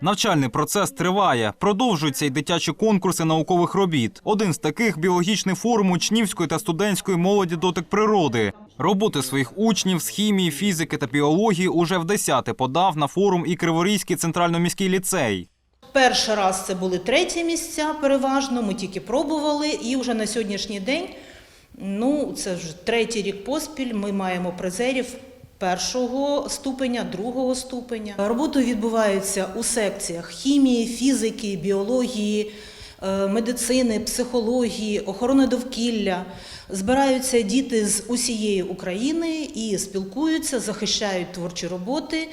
Навчальний процес триває. Продовжуються й дитячі конкурси наукових робіт. Один з таких біологічний форум учнівської та студентської молоді дотик природи. Роботи своїх учнів з хімії, фізики та біології уже в десяте подав на форум і Криворізький центрально-міський ліцей. Перший раз це були треті місця переважно, ми тільки пробували, і вже на сьогоднішній день, ну це вже третій рік поспіль, ми маємо призерів першого ступеня, другого ступеня. Роботи відбуваються у секціях хімії, фізики, біології, е, медицини, психології, охорони довкілля. Збираються діти з усієї України і спілкуються, захищають творчі роботи.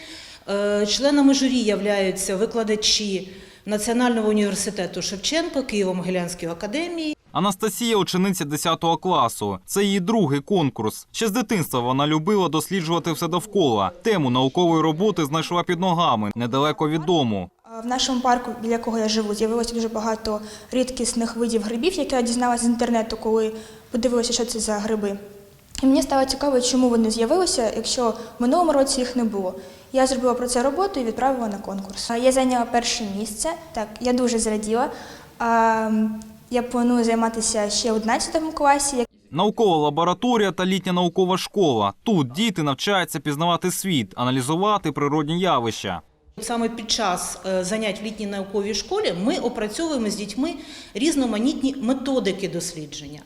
Е, Членами журі являються викладачі Національного університету Шевченко, Києво-Могилянської академії. Анастасія учениця 10 класу. Це її другий конкурс. Ще з дитинства вона любила досліджувати все довкола. Тему наукової роботи знайшла під ногами недалеко від дому. В нашому парку, біля якого я живу, з'явилося дуже багато рідкісних видів грибів, які я дізналася з інтернету, коли подивилася, що це за гриби. І мені стало цікаво, чому вони з'явилися, якщо в минулому році їх не було. Я зробила про це роботу і відправила на конкурс. Я зайняла перше місце. Так, я дуже зраділа. Я планую займатися ще в 11 класі. Наукова лабораторія та літня наукова школа. Тут діти навчаються пізнавати світ, аналізувати природні явища. Саме під час е, занять в літній науковій школі ми опрацьовуємо з дітьми різноманітні методики дослідження.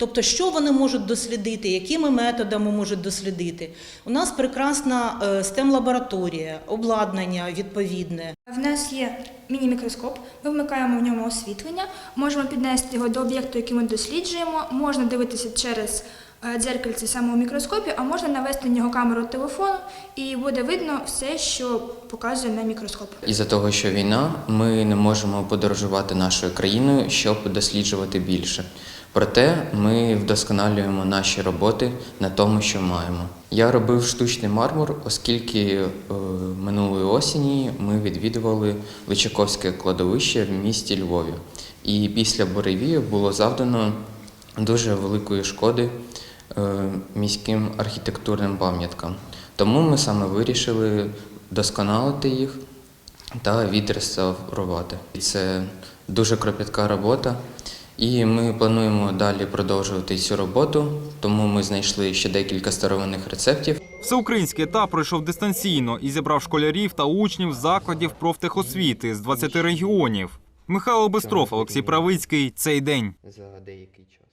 Тобто, що вони можуть дослідити, якими методами можуть дослідити. У нас прекрасна е, STEM-лабораторія, обладнання відповідне. В нас є міні-мікроскоп, ми вмикаємо в ньому освітлення, можемо піднести його до об'єкту, який ми досліджуємо, можна дивитися через е, дзеркальце саме у мікроскопі, а можна навести на нього камеру телефону і буде видно все, що показує на мікроскоп. Із-за того, що війна, ми не можемо подорожувати нашою країною, щоб досліджувати більше. Проте ми вдосконалюємо наші роботи на тому, що маємо. Я робив штучний мармур, оскільки е, минулої осені ми відвідували Личаковське кладовище в місті Львові. І після буревію було завдано дуже великої шкоди е, міським архітектурним пам'яткам. Тому ми саме вирішили досконалити їх та відреставрувати. Це дуже кропітка робота, і ми плануємо далі продовжувати цю роботу, тому ми знайшли ще декілька старовинних рецептів. Всеукраїнський етап пройшов дистанційно і зібрав школярів та учнів закладів профтехосвіти з 20 регіонів. Михайло Бестров, Олексій Правицький. Цей день. За деякий час.